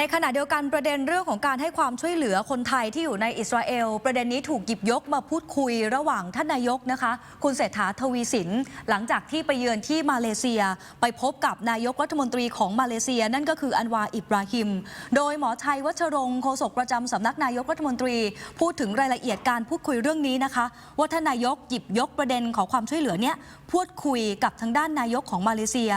ในขณะเดียวกันประเด็นเรื่องของการให้ความช่วยเหลือคนไทยที่อยู่ในอิสราเอล ประเด็นนี้ถูกหยิบยกมาพูดคุยระหว่างท่านนายกนะคะ คุณเศรษฐาทวีสิน หลังจากที่ไปเยือนที่มาเลเซีย ไปพบกับนายกรัฐมนตรีของมาเลเซีย นั่นก็คืออันวาอิบราฮิม โดยหมอชัยวัชรงค์โฆษกประจำสำนักนายกรัฐมนตรี พูดถึงรายละเอียดการพูดคุยเรื่องนี้นะคะ ว่าท่านนายกหยิบยกประเด็นของความช่วยเหลือเนี้ยพูดคุยกับทางด้านนายกของมาเลเซีย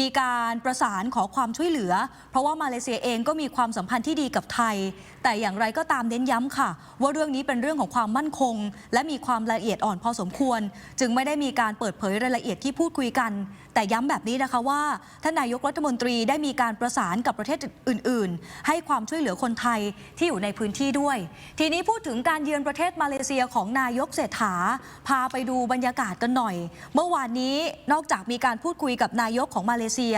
มีการประสานขอความช่วยเหลือ เพราะว่ามาเลเซียเองก็มีีความสัมพันธ์ที่ดีกับไทย แต่อย่างไรก็ตามเน้นย้ำค่ะ ว่าเรื่องนี้เป็นเรื่องของความมั่นคง และมีความละเอียดอ่อนพอสมควร จึงไม่ได้มีการเปิดเผยรายละเอียดที่พูดคุยกัน แต่ย้ำแบบนี้นะคะว่าท่านนายกรัฐมนตรีได้มีการประสานกับประเทศอื่น ๆ ให้ความช่วยเหลือคนไทยที่อยู่ในพื้นที่ด้วย ทีนี้พูดถึงการเยือนประเทศมาเลเซียของนายกเศรษฐา พาไปดูบรรยากาศกันหน่อย เมื่อวานนี้นอกจากมีการพูดคุยกับนายกของมาเลเซีย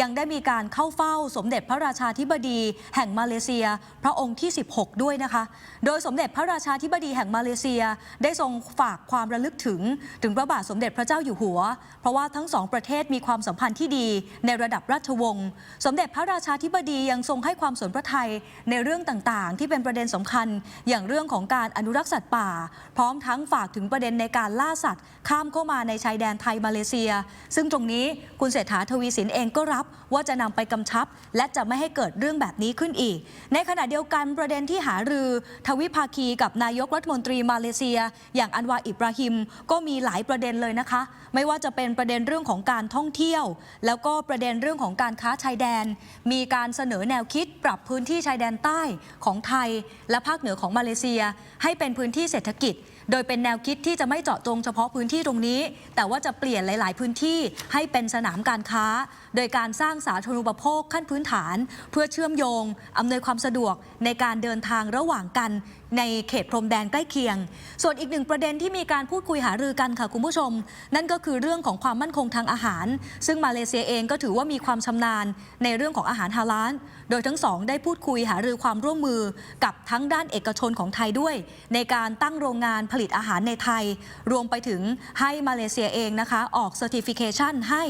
ยังได้มีการเข้าเฝ้าสมเด็จพระราชาธิบดีแห่งมาเลเซีย พระองค์ที่ 16 ด้วยนะคะ โดยสมเด็จพระราชาธิบดีแห่งมาเลเซีย ได้ทรงฝากความระลึกถึง ถึงพระบาทสมเด็จพระเจ้าอยู่หัว เพราะว่าทั้งสองประเทศมีความสัมพันธ์ที่ดีในระดับราชวงศ์สมเด็จพระราชาธิบดียังทรงให้ความสนพระทัยในเรื่องต่างๆ ที่เป็นประเด็นสำคัญ อย่างเรื่องของการอนุรักษ์สัตว์ป่า พร้อมทั้งฝากถึงประเด็นในการล่าสัตว์ ข้ามเข้ามาในชายแดนไทยมาเลเซีย ซึ่งตรงนี้คุณเศรษฐาทวีสินเองก็รับว่าจะนำไปกำชับ และจะไม่ให้เกิดเรื่องแบบนี้ขึ้นอีก ในขณะเดียวกันประเด็นที่หารือ ทวิภาคีกับนายกรัฐมนตรีมาเลเซีย อย่างอันวาอิบราฮิม ก็มีหลายประเด็นเลยนะคะ ไม่ว่าจะเป็นประเด็นเรื่องของการท่องเที่ยว แล้วก็ประเด็นเรื่องของการค้าชายแดน มีการเสนอแนวคิดปรับพื้นที่ชายแดนใต้ของไทย และภาคเหนือของมาเลเซีย ให้เป็นพื้นที่เศรษฐกิจโดยเป็นแนวคิดที่จะไม่เจาะจงเฉพาะพื้นที่ตรงนี้ แต่ว่าจะเปลี่ยนหลาย ๆ พื้นที่ให้เป็นสนามการค้า โดยการสร้างสาธารณูปโภคขั้นพื้นฐาน เพื่อเชื่อมโยง อำนวยความสะดวกในการเดินทางระหว่างกัน ในเขตพรมแดนใกล้เคียง ส่วนอีกหนึ่งประเด็นที่มีการพูดคุยหารือกันค่ะคุณผู้ชม นั่นก็คือเรื่องของความมั่นคงทางอาหาร ซึ่งมาเลเซียเองก็ถือว่ามีความชำนาญในเรื่องของอาหารฮาลาลโดยทั้งสองได้พูดคุยหารือความร่วมมือกับทั้งด้านเอกชนของไทยด้วย ในการตั้งโรงงานผลิตอาหารในไทย รวมไปถึงให้มาเลเซียเองนะคะออกเซอร์ติฟิเคชันให้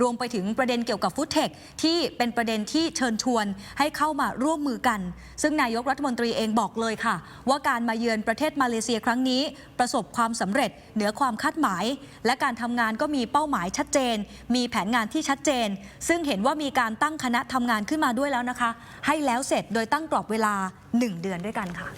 รวมไปถึงประเด็นเกี่ยวกับฟู้ดเทคที่เป็นประเด็นที่เชิญชวนให้เข้ามาร่วมมือกัน ซึ่งนายกรัฐมนตรีเองบอกเลยค่ะว่าการมาเยือนประเทศมาเลเซียครั้งนี้ ประสบความสำเร็จเหนือความคาดหมาย และการทำงานก็มีเป้าหมายชัดเจน มีแผนงานที่ชัดเจน ซึ่งเห็นว่ามีการตั้งคณะทำงานขึ้นมาด้วยแล้วนะคะ ให้แล้วเสร็จโดยตั้งกรอบเวลา 1 เดือนด้วยกันค่ะ